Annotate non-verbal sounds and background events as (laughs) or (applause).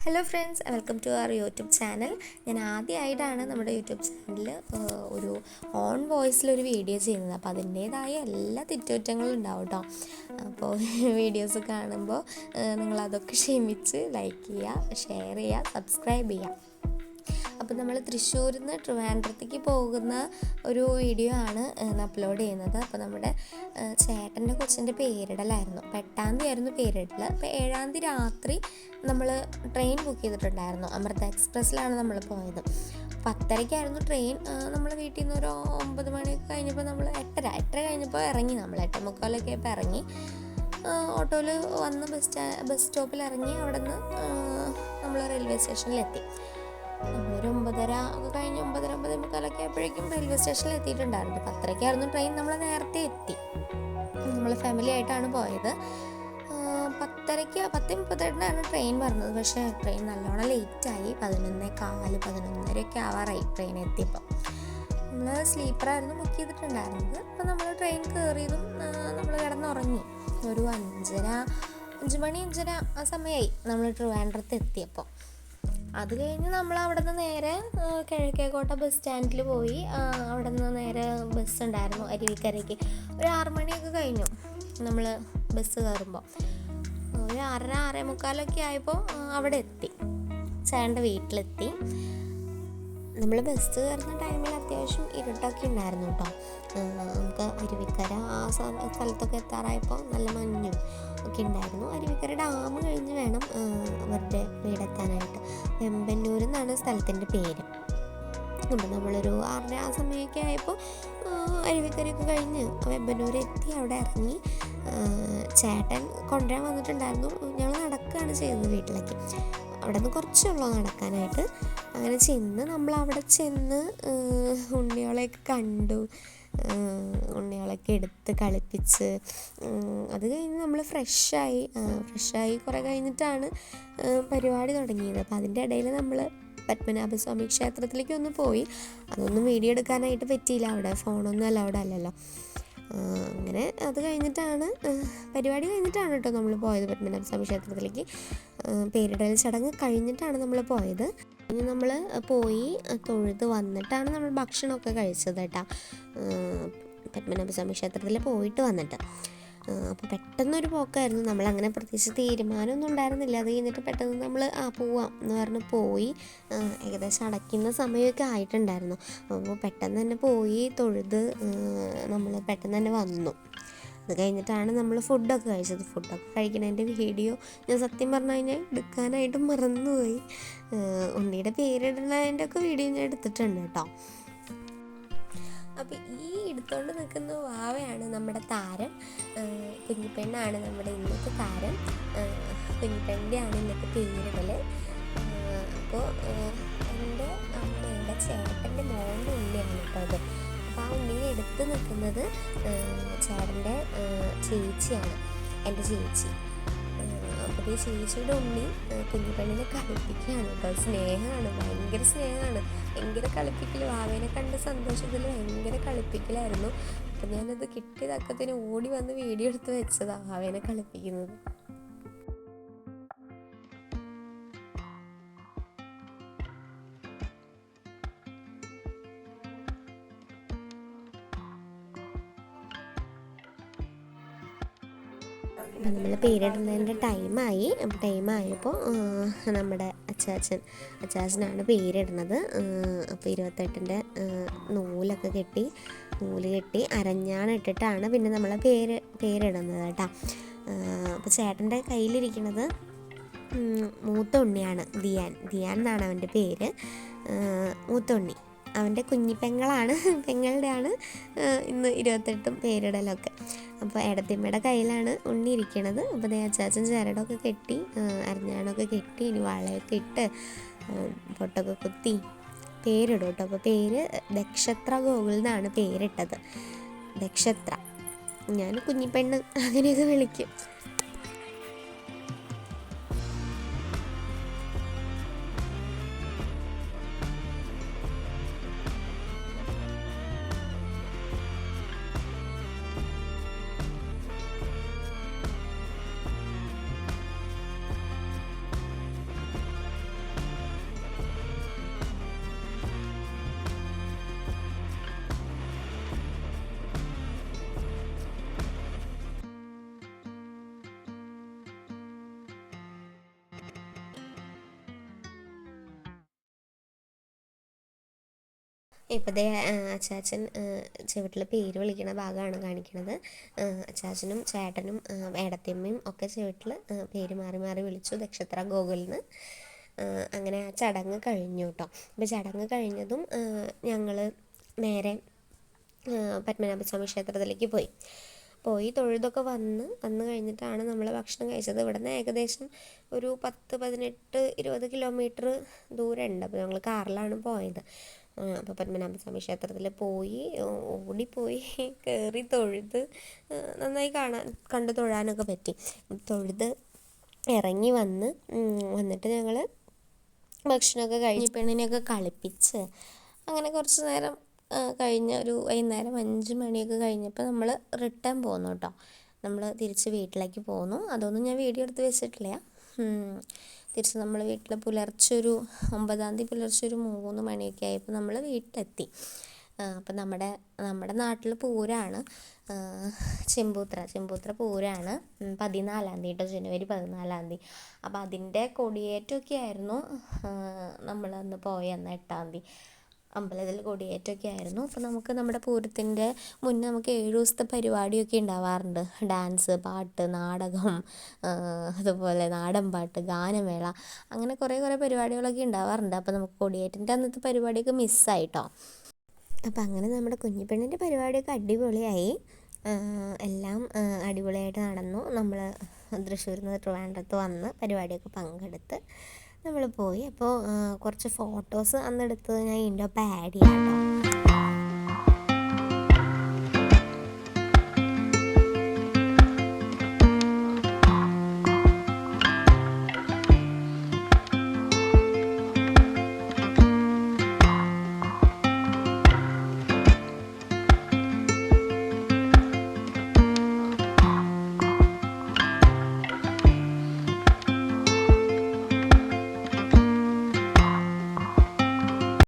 Hello friends welcome to our YouTube channel ഞാൻ ആദ്യമായിട്ടാണ് നമ്മുടെ യൂട്യൂബ് ചാനലിൽ ഒരു ഓൺ വോയിസിലൊരു വീഡിയോ ചെയ്യുന്നത്. അപ്പോൾ അതിന്റേതായ എല്ലാ തെറ്റുകുറ്റങ്ങളും ഉണ്ടാവും കേട്ടോ അപ്പോൾ വീഡിയോസ് (laughs) കാണുമ്പോൾ നിങ്ങളതൊക്കെ ക്ഷമിച്ച് ലൈക്ക് ചെയ്യുക ഷെയർ ചെയ്യുക സബ്സ്ക്രൈബ് ചെയ്യുക. അപ്പോൾ നമ്മൾ തൃശ്ശൂരിൽ നിന്ന് ട്രിവാൻഡ്രത്തേക്ക് പോകുന്ന ഒരു വീഡിയോ ആണ് അപ്ലോഡ് ചെയ്യുന്നത്. അപ്പോൾ നമ്മുടെ ചേട്ടന്റെ കൊച്ചിന്റെ പേരിടലായിരുന്നു. അപ്പോൾ എട്ടാം തീയതി ആയിരുന്നു പേരിടൽ അപ്പോൾ ഏഴാം തീയതി രാത്രി നമ്മൾ ട്രെയിൻ ബുക്ക് ചെയ്തിട്ടുണ്ടായിരുന്നു. അമൃത എക്സ്പ്രസ്സിലാണ് നമ്മൾ പോയത്. പത്തരയ്ക്കായിരുന്നു ട്രെയിൻ. നമ്മൾ വീട്ടിൽ നിന്ന് ഒരു ഒമ്പത് മണിയൊക്കെ കഴിഞ്ഞപ്പോൾ നമ്മൾ എട്ടര എട്ടര കഴിഞ്ഞപ്പോൾ ഇറങ്ങി നമ്മൾ. എട്ടേ മുക്കാലൊക്കെ ആയപ്പോൾ ഇറങ്ങി. ഓട്ടോയിൽ വന്ന് ബസ് സ്റ്റാ ബസ് സ്റ്റോപ്പിൽ ഇറങ്ങി അവിടെ നിന്ന് നമ്മൾ റെയിൽവേ സ്റ്റേഷനിലെത്തി. നമ്മളൊരു ഒമ്പതര ഒക്കെ കഴിഞ്ഞ് ഒമ്പതര ഒമ്പത് മുക്കാലൊക്കെ റെയിൽവേ സ്റ്റേഷനിൽ എത്തിയിട്ടുണ്ടായിരുന്നു. പത്തരയ്ക്കായിരുന്നു ട്രെയിൻ നമ്മൾ നേരത്തെ എത്തി. നമ്മൾ ഫാമിലി ആയിട്ടാണ് പോയത്. പത്തരയ്ക്ക് പത്ത് മുപ്പത്തെട്ടിനാണ് ട്രെയിൻ പറഞ്ഞത് പക്ഷേ ട്രെയിൻ നല്ലോണം ലേറ്റായി പതിനൊന്നേ കാൽ പതിനൊന്നരയൊക്കെ ആവാറായി ട്രെയിൻ എത്തിയപ്പോൾ നമ്മൾ സ്ലീപ്പറായിരുന്നു ബുക്ക് ചെയ്തിട്ടുണ്ടായിരുന്നത്. അപ്പോൾ നമ്മൾ ട്രെയിൻ കയറിയതും നമ്മൾ കിടന്നുറങ്ങി. ഒരു അഞ്ചര അഞ്ച് മണി അഞ്ചര ആ സമയമായി നമ്മൾ ട്രിവാൻഡ്രത്ത് എത്തിയപ്പോൾ അത് കഴിഞ്ഞ് നമ്മൾ അവിടെ നിന്ന് നേരെ കിഴക്കേക്കോട്ട ബസ് സ്റ്റാൻഡിൽ പോയി. അവിടെ നിന്ന് നേരെ ബസ് ഉണ്ടായിരുന്നു അരുവിക്കരയ്ക്ക്. ഒരു ആറ് മണിയൊക്കെ കഴിഞ്ഞു നമ്മൾ ബസ് കയറുമ്പോൾ ഒരു ആറര ആറേ മുക്കാലൊക്കെ ആയപ്പോൾ അവിടെ എത്തി. ചേട്ടന്റെ വീട്ടിലെത്തി. നമ്മൾ ബസ് കയറുന്ന ടൈമിൽ അത്യാവശ്യം ഇരുട്ടൊക്കെ ഉണ്ടായിരുന്നു കേട്ടോ നമുക്ക് അരുവിക്കര ആ സ്ഥ- സ്ഥലത്തൊക്കെ എത്താറായപ്പോൾ നല്ല മഞ്ഞും ഒക്കെ ഉണ്ടായിരുന്നു. അരുവിക്കര ഡാം കഴിഞ്ഞ് വേണം അവരുടെ വീടെത്താനായിട്ട് വെമ്പന്നൂർ എന്നാണ് സ്ഥലത്തിന്റെ പേര്. അപ്പം നമ്മളൊരു ആറര ആ സമയമൊക്കെ ആയപ്പോൾ അരുവിക്കരയൊക്കെ കഴിഞ്ഞ് വെമ്പന്നൂർ എത്തി അവിടെ ഇറങ്ങി. ചേട്ടൻ കൊണ്ടുവരാൻ വന്നിട്ടുണ്ടായിരുന്നു. ഞങ്ങൾ നടക്കുകയാണ് ചെയ്തത് വീട്ടിലേക്ക്. അവിടെ നിന്ന് കുറച്ചുള്ളൂ നടക്കാനായിട്ട്. അങ്ങനെ ചെന്ന് നമ്മൾ അവിടെ ചെന്ന് ഉണ്ണികളെയൊക്കെ കണ്ടു. ഉണ്ണികളൊക്കെ എടുത്ത് കളിപ്പിച്ച് അത് കഴിഞ്ഞ് നമ്മൾ ഫ്രഷായി ഫ്രഷായി കുറേ കഴിഞ്ഞിട്ടാണ് പരിപാടി തുടങ്ങിയത്. അപ്പോൾ അതിന്റെ ഇടയിൽ നമ്മൾ പത്മനാഭസ്വാമി ക്ഷേത്രത്തിലേക്ക് ഒന്ന് പോയി. അതൊന്നും വീഡിയോ എടുക്കാനായിട്ട് പറ്റിയില്ല. അവിടെ ഫോണൊന്നും അലൗഡ് അല്ലല്ലോ. അങ്ങനെ അത് കഴിഞ്ഞിട്ടാണ് പരിപാടി കഴിഞ്ഞിട്ടാണ് കേട്ടോ നമ്മൾ പോയത് പത്മനാഭസ്വാമി ക്ഷേത്രത്തിലേക്ക്. പേരിടൽ ചടങ്ങ് കഴിഞ്ഞിട്ടാണ് നമ്മൾ പോയത്. ഇനി നമ്മൾ പോയി തൊഴുത് വന്നിട്ടാണ് നമ്മൾ ഭക്ഷണമൊക്കെ കഴിച്ചത് കേട്ടോ. പത്മനാഭസ്വാമി ക്ഷേത്രത്തിൽ പോയിട്ട് വന്നിട്ട്. അപ്പോൾ പെട്ടെന്നൊരു പോക്കായിരുന്നു. നമ്മൾ അങ്ങനെ പ്രത്യേകിച്ച് തീരുമാനമൊന്നും ഉണ്ടായിരുന്നില്ല. അത് കഴിഞ്ഞിട്ട് പെട്ടെന്ന് നമ്മൾ ആ പോവാം എന്ന് പറഞ്ഞ് പോയി ഏകദേശം അടയ്ക്കുന്ന സമയമൊക്കെ ആയിട്ടുണ്ടായിരുന്നു. അപ്പോൾ പെട്ടെന്ന് തന്നെ പോയി തൊഴുത് നമ്മൾ പെട്ടെന്ന് തന്നെ വന്നു. അത് കഴിഞ്ഞിട്ടാണ് നമ്മൾ ഫുഡൊക്കെ കഴിച്ചത്. ഫുഡൊക്കെ കഴിക്കുന്നതിന്റെ വീഡിയോ ഞാൻ സത്യം പറഞ്ഞു കഴിഞ്ഞാൽ എടുക്കാനായിട്ട് മറന്നുപോയി. ഉണ്ണിയുടെ പേരിടുന്നതിന്റെ ഒക്കെ വീഡിയോ ഞാൻ എടുത്തിട്ടുണ്ട് കേട്ടോ. അപ്പോൾ ഈ എടുത്തുകൊണ്ട് നിൽക്കുന്ന വാവയാണ് നമ്മുടെ താരം. കുഞ്ഞിപ്പെണ്ണാണ് നമ്മുടെ ഇന്നത്തെ താരം. കുഞ്ഞിപ്പെണ്ണിന്റെയാണ് ഇന്നത്തെ പേരിടൽ അപ്പോൾ എന്റെ അമ്മയുടെ ചേട്ടന്റെ മോന്റെ ഉണ്ണിയാണ് കേട്ടോ അത്. അപ്പോൾ ആ ഉണ്ണിയെ എടുത്ത് നിൽക്കുന്നത് ചേട്ടന്റെ ചേച്ചിയാണ്. എന്റെ ചേച്ചി. അപ്പോൾ ചേച്ചിയുടെ ഉണ്ണി കുഞ്ഞുപെണ്ണിനെ കളിപ്പിക്കുകയാണ് കേട്ടോ. സ്നേഹമാണ് ഭയങ്കര സ്നേഹമാണ്. ഭയങ്കര കളിപ്പിക്കൽ വാവേനെ കണ്ട സന്തോഷത്തിൽ ഭയങ്കര കളിപ്പിക്കലായിരുന്നു. അപ്പം ഞാനത് കിട്ടിയതക്കത്തിന് ഓടി വന്ന് വീഡിയോ എടുത്ത് വെച്ചതാണ് വാവേനെ കളിപ്പിക്കുന്നത്. അപ്പം നമ്മൾ പേരിടുന്നതിന്റെ ടൈമായി ടൈമായപ്പോൾ നമ്മുടെ അച്ചാച്ചൻ അച്ചാച്ചനാണ് പേരിടുന്നത്. അപ്പോൾ ഇരുപത്തെട്ടിന്റെ നൂലൊക്കെ കെട്ടി നൂൽ കെട്ടി അരഞ്ഞാണിട്ടിട്ടാണ് പിന്നെ നമ്മൾ പേര് പേരിടുന്നത് കേട്ടോ. അപ്പോൾ ചേട്ടന്റെ കയ്യിലിരിക്കുന്നത് മൂത്ത ഉണ്ണിയാണ് ദിയാൻ. ദിയാൻ എന്നാണ് അവന്റെ പേര്. മൂത്ത ഉണ്ണി അവന്റെ കുഞ്ഞിപ്പെങ്ങളാണ് (laughs) പെങ്ങളുടെയാണ് ഇന്ന് ഇരുപത്തെട്ടും പേരിടലൊക്കെ. അപ്പോൾ എടത്തിമ്മയുടെ കയ്യിലാണ് ഉണ്ണി ഇരിക്കണത്. അപ്പോൾ ദേ അച്ചാച്ചൻ ചരടൊക്കെ കെട്ടി അരഞ്ഞാണൊക്കെ കെട്ടി ഇനി വളയൊക്കെ ഇട്ട് പൊട്ടൊക്കെ കുത്തി പേരിടും കേട്ടോ. അപ്പോൾ പേര് ദക്ഷത്ര ഗോകുൽ എന്നാണ് പേരിട്ടത്. ദക്ഷത്ര ഞാൻ കുഞ്ഞിപ്പെണ്ണ് അങ്ങനെയൊക്കെ വിളിക്കും. ഇപ്പോൾ ദേ അച്ചാച്ചൻ ചുവട്ടിൽ പേര് വിളിക്കുന്ന ഭാഗമാണ് കാണിക്കുന്നത് അച്ചാച്ചനും ചേട്ടനും ഏടത്തിയമ്മയും ഒക്കെ ചുവട്ടിൽ പേര് മാറി മാറി വിളിച്ചു നക്ഷത്ര ഗോകുലിന് അങ്ങനെ ആ ചടങ്ങ് കഴിഞ്ഞു കേട്ടോ അപ്പോൾ ചടങ്ങ് കഴിഞ്ഞതും ഞങ്ങൾ നേരെ പത്മനാഭസ്വാമി ക്ഷേത്രത്തിലേക്ക് പോയി. പോയി തൊഴുതൊക്കെ വന്ന് വന്നു കഴിഞ്ഞിട്ടാണ് നമ്മൾ ഭക്ഷണം കഴിച്ചത്. ഇവിടുന്ന് ഏകദേശം ഒരു പത്ത് പതിനെട്ട് ഇരുപത് കിലോമീറ്റർ ദൂരമുണ്ട് അപ്പോൾ ഞങ്ങൾ കാറിലാണ് പോയത്. അപ്പോൾ പത്മനാഭസ്വാമി ക്ഷേത്രത്തിൽ പോയി ഓടിപ്പോയി കയറി തൊഴുത് നന്നായി കാണാൻ കണ്ട് തൊഴാനൊക്കെ പറ്റി. തൊഴുത് ഇറങ്ങി വന്ന് വന്നിട്ട് ഞങ്ങൾ ഭക്ഷണമൊക്കെ കഴിഞ്ഞ് പെണ്ണിനെയൊക്കെ കളിപ്പിച്ച് അങ്ങനെ കുറച്ച് നേരം കഴിഞ്ഞ ഒരു വൈകുന്നേരം അഞ്ച് മണിയൊക്കെ കഴിഞ്ഞപ്പോൾ നമ്മൾ റിട്ടേൺ പോന്നു കേട്ടോ. നമ്മൾ തിരിച്ച് വീട്ടിലേക്ക് പോന്നു. അതൊന്നും ഞാൻ വീഡിയോ എടുത്ത് വെച്ചിട്ടില്ല. തിരിച്ച് നമ്മൾ വീട്ടിൽ പുലർച്ചെ ഒരു ഒമ്പതാം തീയതി പുലർച്ചെ ഒരു മൂന്ന് മണിയൊക്കെ ആയപ്പോൾ നമ്മൾ വീട്ടിലെത്തി. അപ്പം നമ്മുടെ നമ്മുടെ നാട്ടിൽ പൂരമാണ് ആ, ചെമ്പൂത്ര ചെമ്പൂത്ര പൂരമാണ് ഉം, പതിനാലാം തീയതി കേട്ടോ ജനുവരി പതിനാലാം തീയതി. അപ്പോൾ അതിന്റെ കൊടിയേറ്റമൊക്കെ ആയിരുന്നു. നമ്മൾ അന്ന് പോയ എട്ടാം തീയതി. അമ്പലത്തിൽ കൊടിയേറ്റമൊക്കെ ആയിരുന്നു. അപ്പോൾ നമുക്ക് നമ്മുടെ പൂരത്തിന്റെ മുന്നേ നമുക്ക് ഏഴ് ദിവസത്തെ പരിപാടിയൊക്കെ ഉണ്ടാവാറുണ്ട്. ഡാൻസ് പാട്ട് നാടകം അതുപോലെ നാടൻ പാട്ട് ഗാനമേള അങ്ങനെ കുറേ കുറേ പരിപാടികളൊക്കെ ഉണ്ടാവാറുണ്ട്. അപ്പോൾ നമുക്ക് കൊടിയേറ്റിന്റെ അന്നത്തെ പരിപാടിയൊക്കെ മിസ്സായിട്ടോ അപ്പം അങ്ങനെ നമ്മുടെ കുഞ്ഞിപ്പെണ്ണിന്റെ പരിപാടിയൊക്കെ അടിപൊളിയായി. എല്ലാം അടിപൊളിയായിട്ട് നടന്നു. നമ്മൾ തൃശ്ശൂരിൽ നിന്ന് ട്രിവാൻഡ്രത്ത് വന്ന് പരിപാടിയൊക്കെ പങ്കെടുത്ത്. നമ്മൾ പോയി. അപ്പോൾ കുറച്ച് ഫോട്ടോസ് അന്ന് എടുത്തത് ഞാൻ ഇതിന്റെ ഒപ്പം ആഡ് ചെയ്യാം കേട്ടോ